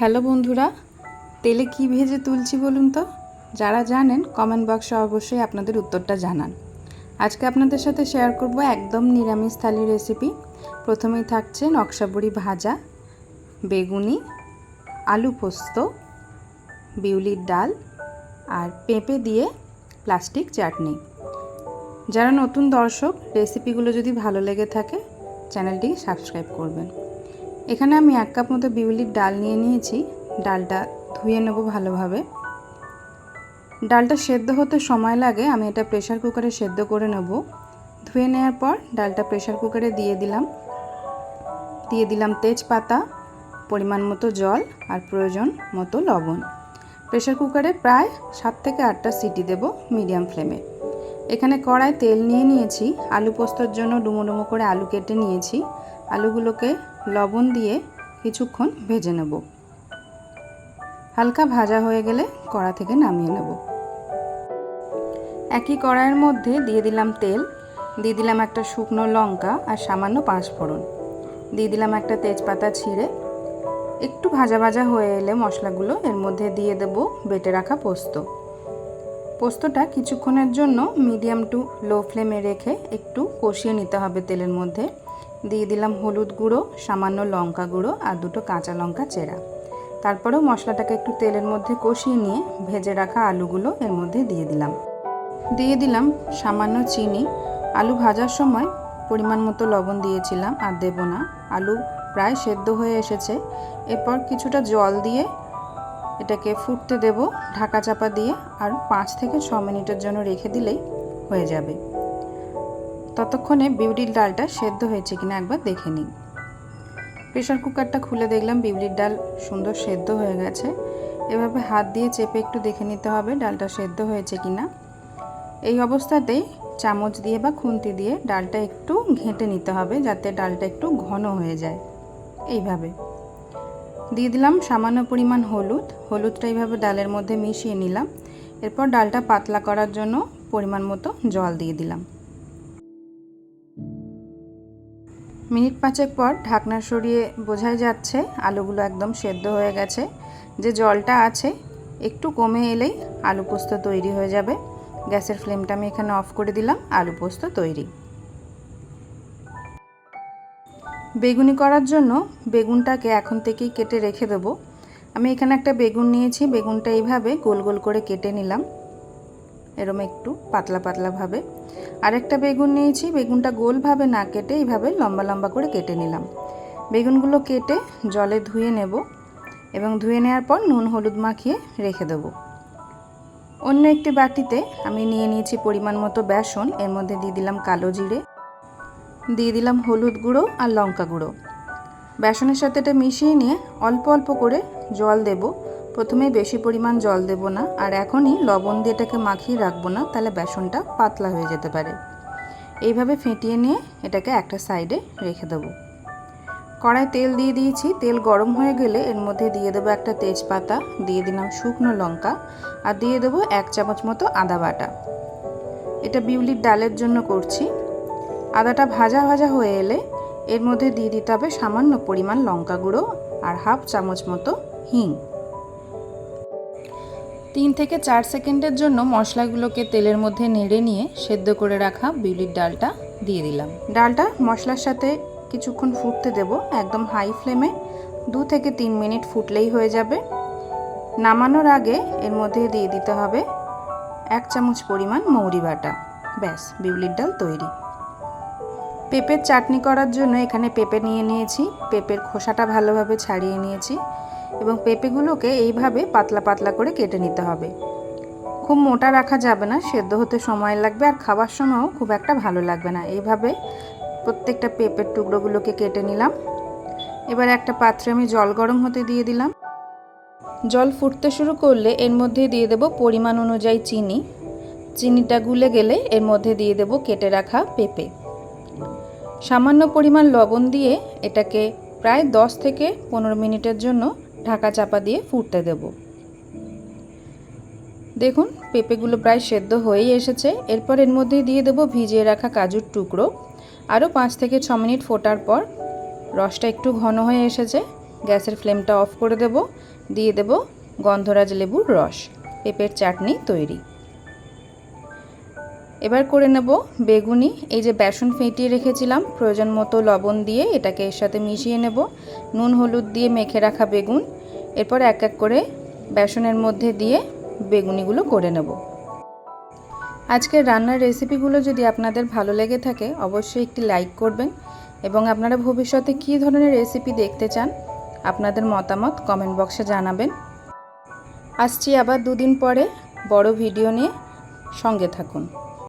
Hello বন্ধুরা, তেলে কি ভেজে তুলছি বলুন তো? যারা জানেন কমেন্ট বক্সে অবশ্যই আপনাদের উত্তরটা জানান। আজকে আপনাদের সাথে শেয়ার করব একদম নিরামিষ থালি রেসিপি প্রথমেই থাকছে নকশাবড়ি ভাজা, বেগুনি, আলু পোস্ত, বিউলির ডাল আর পেঁপে দিয়ে প্লাস্টিক চাটনি। যারা নতুন দর্শক রেসিপিগুলো যদি ভালো লেগে থাকে চ্যানেলটি সাবস্ক্রাইব করবেন। এখানে আমি এক কাপ মতো বিউলির ডাল নিয়ে নিয়েছি। ডালটা ধুয়ে নেব ভালোভাবে। ডালটা সেদ্ধ হতে সময় লাগে, আমি এটা প্রেশার কুকারে সেদ্ধ করে নেব। ধুয়ে নেওয়ার পর ডালটা প্রেশার কুকারে দিয়ে দিলাম। দিয়ে দিলাম তেজপাতা, পরিমাণ মতো জল আর প্রয়োজন মতো লবণ। প্রেশার কুকারে প্রায় সাত থেকে আটটা সিটি দেব মিডিয়াম ফ্লেমে। এখানে কড়ায় তেল নিয়ে নিয়েছি। আলু পোস্তর জন্য ডুমো ডুমো করে আলু কেটে নিয়েছি। আলুগুলোকে লবণ দিয়ে কিছুক্ষণ ভেজে নেব। হালকা ভাজা হয়ে গেলে কড়া থেকে নামিয়ে নেব। একই কড়াইয়ের মধ্যে দিয়ে দিলাম তেল, দিয়ে দিলাম একটা শুকনো লঙ্কা আর সামান্য পাঁচ ফোড়ন দিয়ে দিলাম একটা তেজপাতা ছিঁড়ে। একটু ভাজা ভাজা হয়ে এলে মশলাগুলো এর মধ্যে দিয়ে দেব বেটে রাখা পোস্ত। পোস্তটা কিছুক্ষণের জন্য মিডিয়াম টু লো ফ্লেমে রেখে একটু কষিয়ে নিতে হবে তেলের মধ্যে। দিয়ে দিলাম হলুদ গুঁড়ো, সামান্য লঙ্কা গুঁড়ো আর দুটো কাঁচা লঙ্কা চেরা। তারপরেও মশলাটাকে একটু তেলের মধ্যে কষিয়ে নিয়ে ভেজে রাখা আলুগুলো এর মধ্যে দিয়ে দিলাম। দিয়ে দিলাম সামান্য চিনি। আলু ভাজার সময় পরিমাণ মতো লবণ দিয়েছিলাম আর দেব না। আলু প্রায় সেদ্ধ হয়ে এসেছে। এরপর কিছুটা জল দিয়ে এটাকে ফুটতে দেব। ঢাকা চাপা দিয়ে আর পাঁচ থেকে ছ মিনিটের জন্য রেখে দিলেই হয়ে যাবে। ততক্ষণে বিউলির ডালটা সেদ্ধ হয়েছে কিনা একবার দেখে নিই প্রেশার কুকারটা খুলে দেখলাম, বিউলির ডাল সুন্দর সেদ্ধ হয়ে গেছে। এভাবে হাত দিয়ে চেপে একটু দেখে নিতে হবে ডালটা সেদ্ধ হয়েছে কিনা। এই অবস্থাতেই চামচ দিয়ে বা খুন্তি দিয়ে ডালটা একটু ঘেঁটে নিতে হবে যাতে ডালটা একটু ঘন হয়ে যায়। এইভাবে। দিয়ে দিলাম সামান্য পরিমাণ হলুদ। হলুদটা এইভাবে ডালের মধ্যে মিশিয়ে নিলাম। এরপর ডালটা পাতলা করার জন্য পরিমাণ মতো জল দিয়ে দিলাম। মিনিট পাঁচেক পর ঢাকনা সরিয়ে বোঝাই যাচ্ছে আলুগুলো একদম সেদ্ধ হয়ে গেছে। যে জলটা আছে, একটু কমে এলেই আলু পোস্ত তৈরি হয়ে যাবে। গ্যাসের ফ্লেমটা আমি এখানে অফ করে দিলাম, আলু পোস্ত তৈরি। বেগুনি করার জন্য বেগুনটাকে এখন থেকেই কেটে রেখে দেবো। আমি এখানে একটা বেগুন নিয়েছি, বেগুনটা এইভাবে গোল গোল করে কেটে নিলাম। এরম একটু পাতলা পাতলাভাবে আরেকটা বেগুন নিয়েছি, বেগুনটা গোলভাবে না কেটে এইভাবে লম্বা লম্বা করে কেটে নিলাম। বেগুনগুলো কেটে জলে ধুয়ে নেব এবং ধুয়ে নেওয়ার পর নুন হলুদ মাখিয়ে রেখে দেব। অন্য একটি বাটিতে আমি নিয়ে নিয়েছি পরিমাণ মতো বেসন, এর মধ্যে দিয়ে দিলাম কালো জিরে, দিয়ে দিলাম হলুদ গুঁড়ো আর লঙ্কা গুঁড়ো। বেসনের সাথে এটা মিশিয়ে নিয়ে অল্প অল্প করে জল দেব। প্রথমে বেশি পরিমাণ জল দেব না, আর এখনই লবণ দিয়ে এটাকে মাখিয়ে রাখব না, তাহলে বেসনটা পাতলা হয়ে যেতে পারে। এইভাবে ফেটিয়ে নিয়ে এটাকে একটা সাইডে রেখে দেবো। কড়াই তেল দিয়ে দিয়েছি, তেল গরম হয়ে গেলে এর মধ্যে দিয়ে দেবো একটা তেজপাতা, দিয়ে দিলাম শুকনো লঙ্কা, আর দিয়ে দেবো এক চামচ মতো আদা বাটা। এটা বিউলির ডালের জন্য করছি। আদাটা ভাজা ভাজা হয়ে এলে এর মধ্যে দিয়ে দিতে হবে সামান্য পরিমাণ লঙ্কা গুঁড়ো আর হাফ চামচ মতো হিং। তিন থেকে চার সেকেন্ডের জন্য মশলাগুলোকে তেলের মধ্যে নেড়ে নিয়ে সেদ্ধ করে রাখা বিউলির ডালটা দিয়ে দিলাম। ডালটা মশলার সাথে কিছুক্ষণ ফুটতে দেব, একদম হাই ফ্লেমে। দু থেকে তিন মিনিট ফুটলেই হয়ে যাবে। নামানোর আগে এর মধ্যে দিয়ে দিতে হবে এক চামচ পরিমাণ মৌরি বাটা। ব্যাস, বিউলির ডাল তৈরি। পেঁপের চাটনি করার জন্য এখানে পেঁপে নিয়ে নিয়েছি। পেঁপের খোসাটা ভালোভাবে ছাড়িয়ে নিয়েছি এবং পেঁপেগুলোকে এইভাবে পাতলা পাতলা করে কেটে নিতে হবে। খুব মোটা রাখা যাবে না, সেদ্ধ হতে সময় লাগবে আর খাবার সময়ও খুব একটা ভালো লাগবে না। এইভাবে প্রত্যেকটা পেঁপের টুকরোগুলোকে কেটে নিলাম। এবার একটা পাত্রে আমি জল গরম হতে দিয়ে দিলাম। জল ফুটতে শুরু করলে এর মধ্যে দিয়ে দেব পরিমাণ অনুযায়ী চিনি। চিনিটা গুলে গেলে এর মধ্যে দিয়ে দেব কেটে রাখা পেঁপে। সামান্য পরিমাণ লবণ দিয়ে এটাকে প্রায় 10 থেকে পনেরো মিনিটের জন্য ঢাকা চাপা দিয়ে ফুটতে দেব। দেখুন, পেঁপেগুলো প্রায় সেদ্ধ হয়েই এসেছে। এরপর এর মধ্যে দিয়ে দেব ভিজিয়ে রাখা কাজুর টুকরো। আরও পাঁচ থেকে ছ মিনিট ফোটার পর রসটা একটু ঘন হয়ে এসেছে। গ্যাসের ফ্লেমটা অফ করে দেব। দিয়ে দেব গন্ধরাজ লেবুর রস। পেঁপের চাটনি তৈরি। এবার করে নেব বেগুনি, এই যে বেসন ফেটিয়ে রেখেছিলাম, প্রয়োজন মতো লবণ দিয়ে এটাকে এর সাথে মিশিয়ে নেব। নুন, হলুদ দিয়ে মেখে রাখা বেগুন, এরপর এক এক করে বেসনের মধ্যে দিয়ে বেগুনিগুলো করে নেব। আজকের রান্নার রেসিপিগুলো যদি আপনাদের ভালো লেগে থাকে, অবশ্যই একটি লাইক করবেন এবং আপনারা ভবিষ্যতে কী ধরনের রেসিপি দেখতে চান, আপনাদের মতামত কমেন্ট বক্সে জানাবেন। আসছি আবার দুদিন পরে বড় ভিডিও নিয়ে সঙ্গে থাকুন।